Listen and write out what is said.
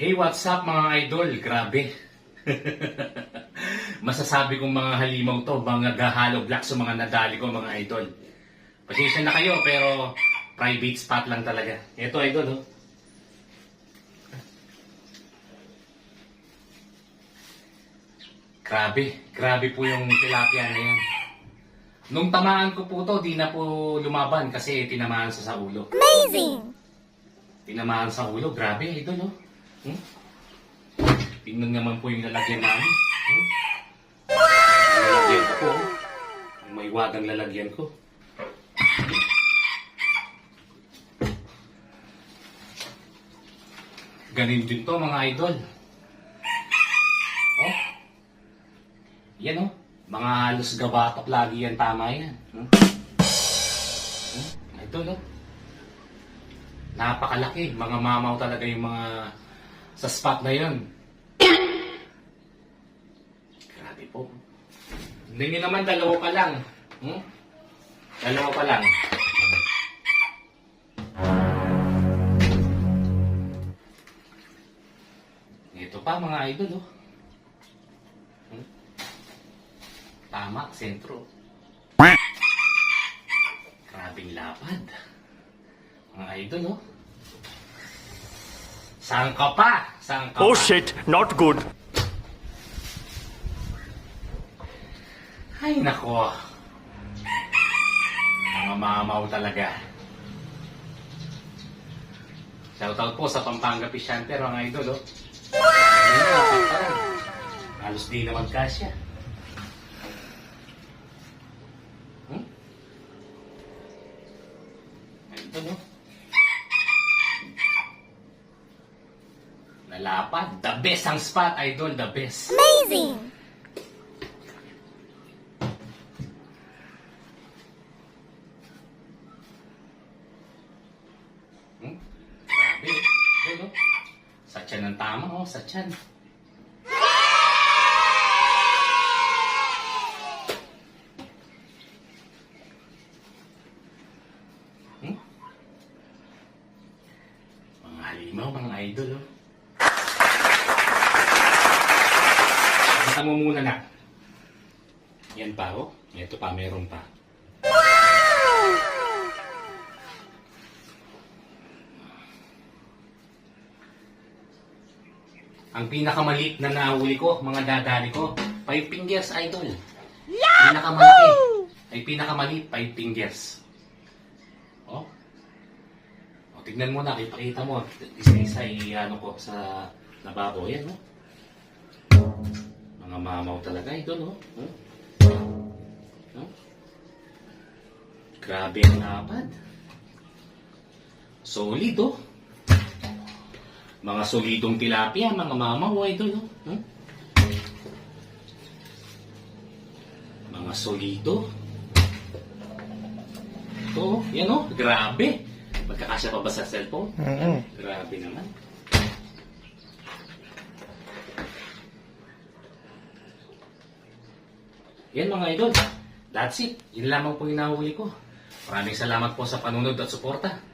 Hey, what's up mga idol? Grabe. Masasabi kong mga halimaw to, mga gahalo black sa mga nadali ko mga idol. Pasensya na kayo, pero private spot lang talaga. Ito idol, oh. Grabe, grabe po yung tilapia na yan. Nung tamaan ko po to, di na po lumaban kasi tinamaan sa sa ulo. Amazing! Tinamaan sa ulo, grabe idol, oh. Hmm? Tingnan naman po yung lalagyan namin. Hmm? Lalagyan ko po. Ang may wagang lalagyan ko. Ganin din to mga idol. Oh. Yan oh. Mga halos gabatok lagi yan. Tama yan. Hmm? Hmm? Idol oh. Napakalaki. Mga mamaw talaga yung mga sa spot na yun. Grabe po. Hindi naman dalawa pa lang. Hmm? Dalawa pa lang. Ito pa mga idol oh. Hmm? Tama, sentro. Grabing lapad. Mga idol oh. Saan ka pa? Oh pa? shit, not good. Ay, nako. Mga mamaw talaga. Shoutout po sa Pampanga Fish Hunter, mga idol, oh. Wow! Halos di naman kasya. Hmm? Idol, oh. Nalapad. The best ang spot, idol. The best. Amazing! Hmm? Grabe. Doon, oh. Sa tiyan ang tama, oh. Sa tiyan. Hmm? Mga halimaw, mga idol, oh. Basta mo muna na. Yan pa, oh. Ito pa, meron pa. Ang pinakamaliit na nahuli ko, mga dadali ko, 5 fingers, idol. Pinakamalaki. Ay pinakamaliit, 5 fingers. Oh. O, tignan mo na, ipakita mo. Isa-isa i-ano ko sa lababo. Yan, oh. Mga mamaw talaga, idol, oh. Hmm? Hmm? Grabe ang lapad. Solid, oh. Mga solidong tilapia, mga mamaw, idol, no? Hmm? Mga solido. Ito, oh. yan oh, grabe. Magkakasya pa ba sa cellphone? Grabe naman. Yan mga idol. That's it. Yun lamang po yung ko. Maraming salamat po sa panunod at suporta.